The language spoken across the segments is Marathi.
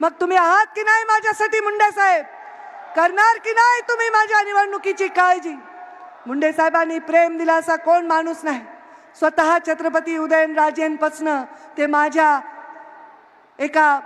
मग तुम्ही आहात की नाही माझ्यासाठी मुंडे साहेब? करणार की नाही तुम्ही माझ्या निवडणुकीची काळजी? मुंडे साहेबांनी प्रेम दिला असा कोण माणूस नाही. स्वतः छत्रपती उदयनराजेंपासनं ते माझ्या एका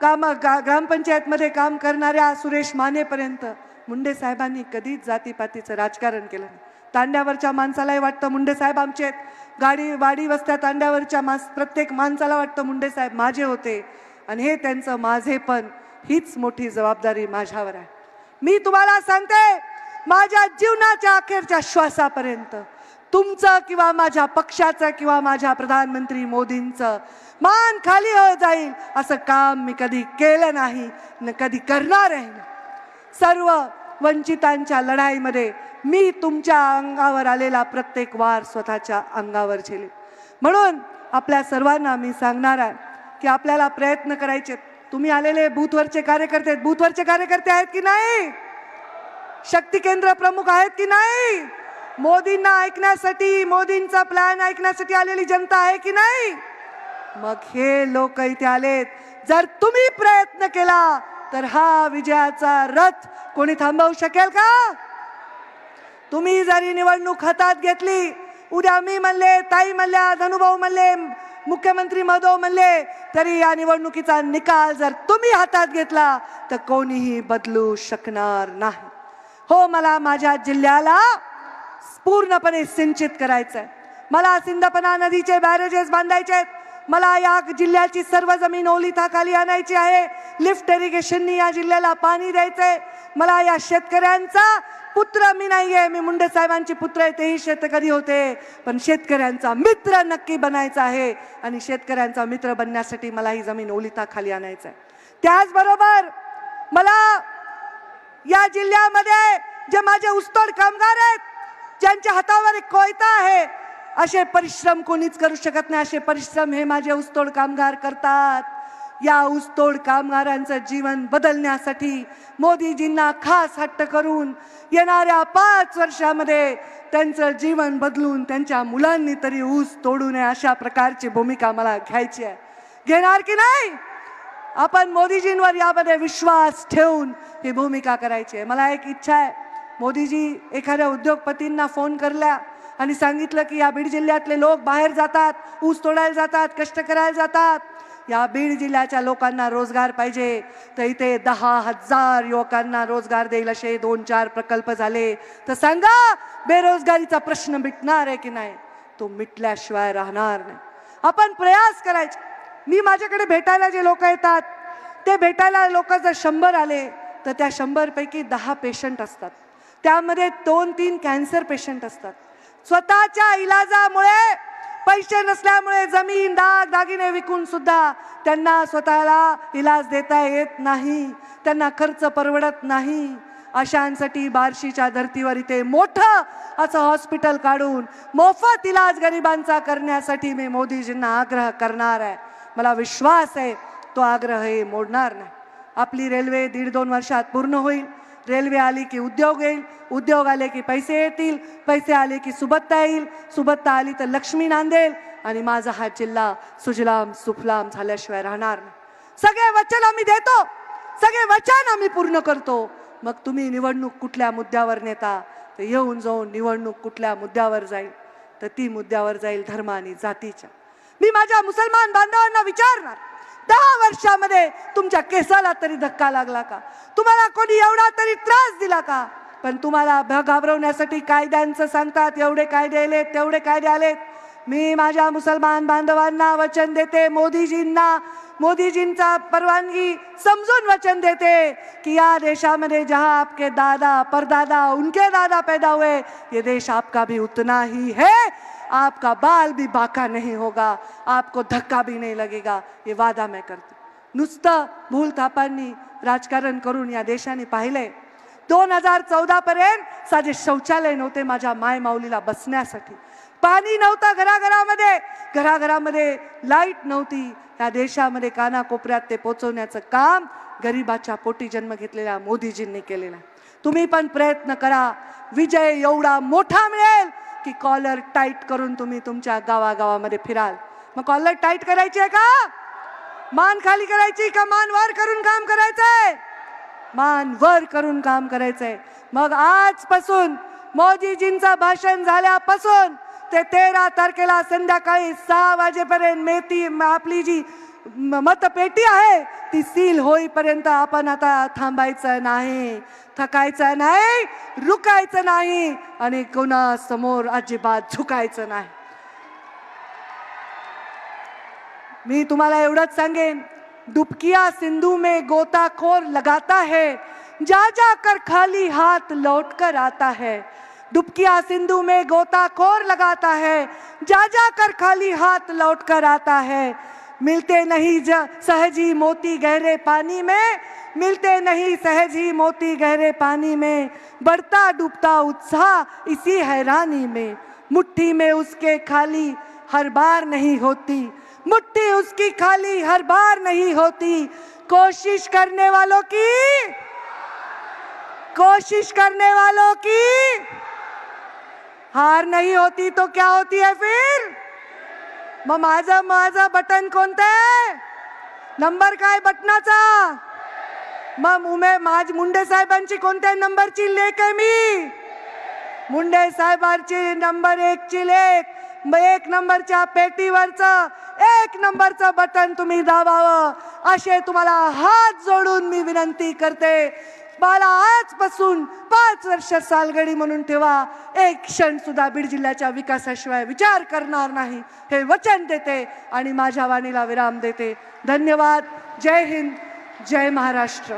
काम गा ग्रामपंचायतमध्ये काम करणाऱ्या सुरेश मानेपर्यंत मुंडे साहेबांनी कधीच जातीपातीचं राजकारण केलं नाही. तांड्यावरच्या माणसालाही वाटतं मुंडे साहेब आमचे आहेत. गाडी वाडी वस्त्या तांड्यावरच्या माणस प्रत्येक माणसाला वाटतं मुंडे साहेब माझे होते. आणि हे त्यांचं माझेपण हीच मोठी जबाबदारी माझ्यावर आहे. मी तुम्हाला सांगते माझ्या जीवनाच्या अखेरच्या श्वासापर्यंत तुमचं किंवा माझ्या पक्षाचं किंवा माझ्या प्रधानमंत्री मोदींचं मान खाली हो जाईल असं काम मी कधी केलं नाही न कधी करणार आहे सर्व वंचितांच्या लढाईमध्ये मी तुमच्या अंगावर आलेला प्रत्येक वार स्वतःच्या अंगावर झेले म्हणून आपल्या सर्वांना मी सांगणार आहे की आपल्याला प्रयत्न करायचे तुम्ही आलेले बूथवरचे कार्यकर्ते आहेत. बूथवरचे कार्यकर्ते आहेत की नाही? शक्ती केंद्र प्रमुख आहेत की नाही? मोदींना ऐकण्यासाठी मोदींचा प्लॅन ऐकण्यासाठी आलेली जनता आहे की नाही? मग हे लोक इथे आलेत. जर तुम्ही प्रयत्न केला तर हा विजयाचा रथ कोणी थांबवू शकेल का? तुम्ही जरी निवडणूक हातात घेतली उद्या मी म्हणले ताई म्हणल्या धनुभाऊ म्हणले मुख्यमंत्री मधो म्हणले तरी या निवडणुकीचा निकाल जर तुम्ही हातात घेतला तर कोणीही बदलू शकणार नाही. हो मला माझ्या जिल्ह्याला पूर्णपणे सिंचित करायचंय. मला सिंदपना नदीचे बॅरेजेस बांधायचे आहेत. मला या जिल्ह्याची सर्व जमीन ओलिताखाली आणायची आहे. लिफ्ट इरिगेशननी या जिल्ह्याला पाणी द्यायचंय. मला या शेतकऱ्यांचा पुत्र मी नाहीये मी मुंडे साहेबांची पुत्र आहे तेही शेतकरी होते. पण शेतकऱ्यांचा मित्र नक्की बनायचा आहे आणि शेतकऱ्यांचा मित्र बनण्यासाठी मला ही जमीन ओलिताखाली आणायचं आहे त्याचबरोबर मला या जिल्ह्यामध्ये जे माझे उस्तोड कामगार आहेत ज्यांच्या हातावर एक कोयता आहे असे परिश्रम कोणीच करू शकत नाही असे परिश्रम हे माझे उस्तोड कामगार करतात. या ऊसतोड कामगारांचं जीवन बदलण्यासाठी मोदीजींना खास हट्ट करून येणाऱ्या पाच वर्षामध्ये त्यांचं जीवन बदलून त्यांच्या मुलांनी तरी ऊस तोडू नये अशा प्रकारची भूमिका मला घ्यायची आहे. घेणार की नाही? आपण मोदीजींवर यामध्ये विश्वास ठेवून ही भूमिका करायची आहे. मला एक इच्छा आहे. मोदीजी एखाद्या उद्योगपतींना फोन करल्या आणि सांगितलं की या बीड जिल्ह्यातले लोक बाहेर जातात ऊस तोडायला जातात कष्ट करायला जातात. या बीड जिल्ह्याच्या लोकांना रोजगार पाहिजे. तर इथे दहा हजार युवकांना रोजगार देईल असे दोन चार प्रकल्प झाले. तर सांगा बेरोजगारीचा प्रश्न मिटणार आहे की नाही? तो मिटल्याशिवाय राहणार नाही. आपण प्रयास करायचे. मी माझ्याकडे भेटायला जे लोक येतात ते भेटायला लोक जर शंभर आले तर त्या शंभरपैकी दहा पेशंट असतात. त्यामध्ये दोन तीन कॅन्सर पेशंट असतात. स्वतःच्या इलाजामुळे पैसे नसल्यामुळे जमीन दाग दागिने विकून सुद्धा त्यांना स्वतःला इलाज देता येत नाही त्यांना खर्च परवडत नाही. अशांसाठी बार्शीच्या धर्तीवर इथे मोठं असं हॉस्पिटल काढून मोफत इलाज गरिबांचा करण्यासाठी मी मोदीजींना आग्रह करणार आहे. मला विश्वास आहे तो आग्रह हे मोडणार नाही. आपली रेल्वे दीड दोन वर्षात पूर्ण होईल. रेल्वे आली की उद्योग येईल उद्योग आले की पैसे येतील पैसे आले की सुबत्ता येईल सुबत्ता आली तर लक्ष्मी नांदेल आणि माझा हा जिल्हा सुजलाम सुफलाम झाल्याशिवाय राहणार नाही. सगळे वचन आम्ही देतो सगळे वचन आम्ही पूर्ण करतो. मग तुम्ही निवडणूक कुठल्या मुद्द्यावर नेता? तर येऊन जाऊन निवडणूक कुठल्या मुद्द्यावर जाईल? तर ती मुद्द्यावर जाईल धर्म आणि जातीच्या. मी माझ्या मुसलमान बांधवांना विचारणार दहा वर्षामध्ये तुमच्या केसाला तरी धक्का लागला का? तुम्हाला कोणी एवढा तरी त्रास दिला का? पण तुम्हाला घाबरवण्यासाठी कायद्यांचं सांगतात एवढे कायदे आलेत तेवढे कायदे आलेत. मी माझ्या मुसलमान बांधवांना वचन देते मोदीजींना मोदीजींचा परवानगी समजून वचन देते कि या देशामध्ये जहाँ आपके दादा परदादा उनके दादा पैदा हुए ये देश आपका भी उतना ही है. आपका बाल भी बाका नहीं होगा आपको धक्का भी नहीं लगेगा। ये वादा मैं करते नुसतं भूलथापांनी राजकारण करून या देशाने पाहिलंय। दोन हजार चौदा पर्यंत साधे शौचालय नव्हते माझ्या माय माऊलीला बसण्यासाठी. पाणी नव्हतं घराघरामध्ये. घराघरामध्ये लाइट नव्हती. या देशामध्ये कानाकोपऱ्यात ते पोचवण्याचं काम गरिबाच्या पोटी जन्म घेतलेल्या मोदीजींनी केलेलं आहे. तुम्ही पण प्रयत्न करा. विजय एवढा मोठा मिळेल. की कॉलर टाईट करून तुम्ही तुमच्या गावागावामध्ये फिराल. मग कॉलर टाईट करायची आहे का? मान खाली करायची का मान वर करून काम करायचंय? मान वर करून काम करायचंय. मग आजपासून मोदीजींचं भाषण झाल्यापासून ते तेरा तारखेला संध्याकाळी सहा वाजेपर्यंत मेथी आपली जी मतपेटी आहे. ती सील होईपर्यंत आपण आता थांबायचं नाही. थकायचं नाही रुकायचं नाही आणि कोणासमोर अजिबात झुकायचं नाही. मी तुम्हाला एवढंच सांगेन डुबकिया सिंधू में गोताखोर लगाता है. जा जा कर खाली हाथ लौट कर आता है. डुबकिया सिंधु में गोताखोर लगाता है. जा जा कर खाली हाथ लौट कर आता है. मिलते नहीं सहज ही मोती गहरे पानी में, मिलते नहीं सहज ही मोती गहरे पानी में, बढ़ता डूबता उत्साह इसी हैरानी में। मुट्ठी में उसके खाली हर बार नहीं होती, मुट्ठी उसकी खाली हर बार नहीं होती। कोशिश करने वालों की, कोशिश करने वालों की। हार नहीं होती तो क्या होती है फिर? मग माझं माझं बटन कोणतं? आहे नंबर काय बटनाचा? मग उमे माझ मुंडे साहेबांची कोणत्या नंबरची लेख आहे मी? मुंडे साहेबांची नंबर एकची लेख. एक नंबरच्या पेटीवरचं एक नंबरचं बटन तुम्ही दाबावं. असे तुम्हाला हात जोडून मी विनंती करते. बाळा आजपासून पाच वर्ष सालगडी म्हणून ठेवा. एक क्षण सुद्धा बीड जिल्ह्याच्या विकासाशिवाय विचार करणार नाही. हे वचन देते आणि माझ्या वाणीला विराम देते. धन्यवाद. जय हिंद. जय महाराष्ट्र.